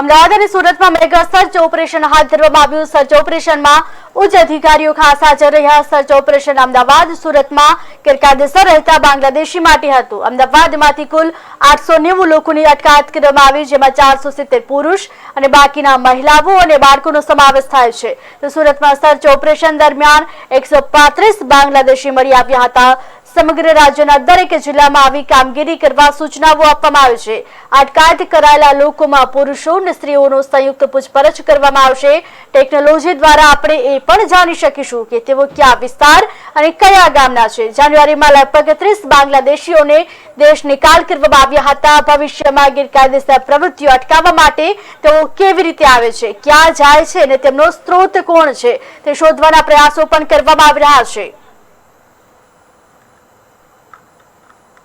અમદાવાદ અને સુરતમાં mega search operation હાથ ધરવામાં આવ્યું, સર્ચ ઓપરેશનમાં ઉચ્ચ અધિકારીઓ ખાસ હાજર રહ્યા. સર્ચ ઓપરેશન અમદાવાદ, સુરતમાં ગેરકાયદેસર રહેતા બાંગ્લાદેશી માટે હતું. અમદાવાદમાંથી કુલ આઠસો નેવું લોકોની અટકાયત કરવામાં આવી, જેમાં ચારસો સિત્તેર પુરુષ અને બાકીના મહિલાઓ અને બાળકોનો સમાવેશ થાય છે. તો સુરતમાં સર્ચ ઓપરેશન દરમિયાન એકસો પાંત્રીસ બાંગ્લાદેશી મળી આવ્યા હતા. સમગ્ર રાજ્યના દરેક જિલ્લામાં આવી કામગીરી કરવા સૂચનાઓ આપવામાં આવી છે. અટકાયત કરાયેલા લોકોમાં પુરુષો અને સ્ત્રીઓનો સંયુક્ત પૂછપરછ કરવામાં આવશે. ટેકનોલોજી દ્વારા આપણે એ પણ જાણી શકીશું કે તેઓ કયા વિસ્તાર અને કયા ગામના છે. જાન્યુઆરીમાં લગભગ ત્રીસ બાંગ્લાદેશીઓને દેશ નિકાલ કરવામાં આવ્યા હતા. ભવિષ્યમાં ગેરકાયદેસર પ્રવૃત્તિઓ અટકાવવા માટે તેઓ કેવી રીતે આવે છે? ક્યાં જાય છે અને તેમનો સ્ત્રોત કોણ છે? તે શોધવાના પ્રયાસો પણ કરવામાં આવી રહ્યા છે.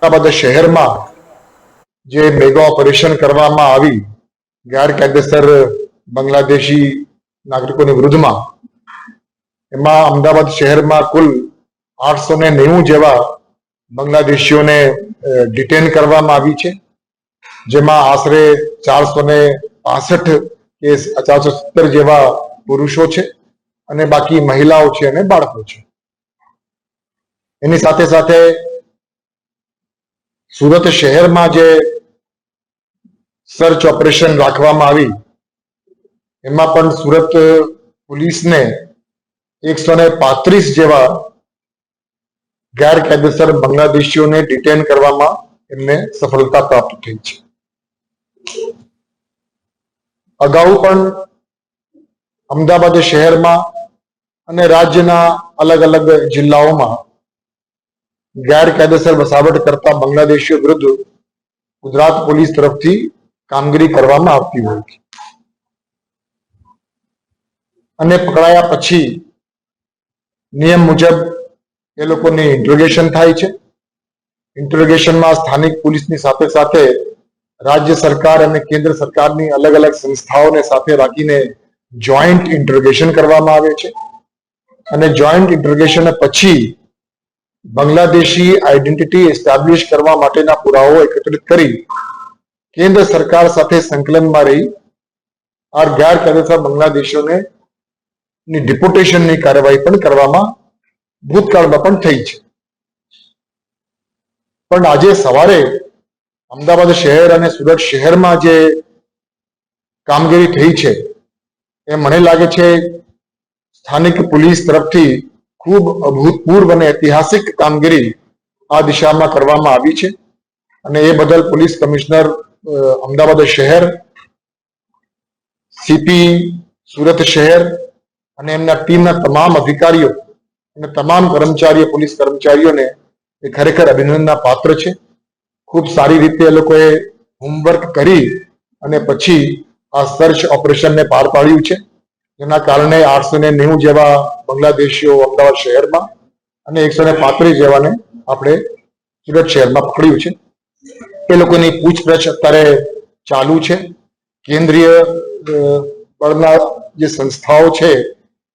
અમદાવાદ શહેરમાં જે મેગા ઓપરેશન કરવામાં આવી ગેરકાયદેસર બાંગ્લાદેશી નાગરિકોની વિરુદ્ધમાં, એમાં અમદાવાદ શહેરમાં કુલ આઠસો ને નેવું જેવા બાંગ્લાદેશીઓને ડિટેન કરવામાં આવી છે, જેમાં આશરે ચારસો ને પાસઠ કે ચારસો સત્તર જેવા પુરુષો છે અને બાકી મહિલાઓ છે અને બાળકો છે. એની સાથે સાથે સુરત શહેરમાં જે સર્ચ ઓપરેશન રાખવામાં આવી, એમાં પણ સુરત પોલીસને એકસો ને પાંત્રીસ જેવા ગેરકાયદેસર બાંગ્લાદેશીઓને ડિટેન કરવામાં એમને સફળતા પ્રાપ્ત થઈ છે. અગાઉ પણ અમદાવાદ શહેરમાં અને રાજ્યના અલગ અલગ જિલ્લાઓમાં ગેરકાયદેસર વસાવટ કરતા બાંગ્લાદેશીઓ વિરુદ્ધ ગુજરાત પોલીસ તરફથી કામગીરી કરવામાં આવતી હોય છે. અને પકડાયા પછી નિયમ મુજબ એ લોકોની ઇન્ટ્રોગેશન થાય છે. ઇન્ટ્રોગેશનમાં સ્થાનિક પોલીસની સાથે સાથે રાજ્ય સરકાર અને કેન્દ્ર સરકારની અલગ અલગ સંસ્થાઓને સાથે રાખીને જોઈન્ટ ઇન્ટ્રોગેશન કરવામાં આવે છે. અને જોઈન્ટ ઇન્ટ્રોગેશન પછી બાંગ્લાદેશી આઈડેન્ટિટી એસ્ટાબ્લિશ કરવા માટેના પુરાવાઓ એકત્રિત કરી કેન્દ્ર સરકાર સાથે સંકલનમાં રહી આ ગેરકાયદેસર બાંગ્લાદેશીઓને ની ડિપોટેશનની કાર્યવાહી પણ કરવામાં ભૂતકાળમાં પણ થઈ છે. પણ આજે સવારે અમદાવાદ શહેર અને સુરત શહેરમાં જે કામગીરી થઈ છે, એ મને લાગે છે, સ્થાનિક પોલીસ તરફથી ખૂબ અભૂતપૂર્વ અને ઐતિહાસિક કામગીરી આ દિશામાં કરવામાં આવી છે. અને એ બદલ પોલીસ કમિશનર અમદાવાદ શહેર, સીપી, સુરત શહેર અને એમના ટીમના તમામ અધિકારીઓ અને તમામ કર્મચારીઓ, પોલીસ કર્મચારીઓને એ ખરેખર અભિનંદનના પાત્ર છે. ખૂબ સારી રીતે એ લોકોએ હોમવર્ક કરી અને પછી આ સર્ચ ઓપરેશનને પાર પાડ્યું છે. જેના કારણે આઠસો ને નેવું જેવા બાંગ્લાદેશીઓ અમદાવાદ શહેરમાં અને એકસો ને પાંત્રીસ જેવાને આપણે સુરત શહેરમાં પકડ્યું છે. એ લોકોની પૂછપરછ અત્યારે ચાલુ છે. કેન્દ્રીય બળના જે સંસ્થાઓ છે,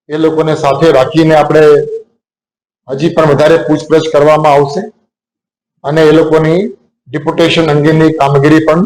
એ લોકોને સાથે રાખીને આપણે હજી પણ વધારે પૂછપરછ કરવામાં આવશે. અને એ લોકોની ડિપ્યુટેશન અંગેની કામગીરી પણ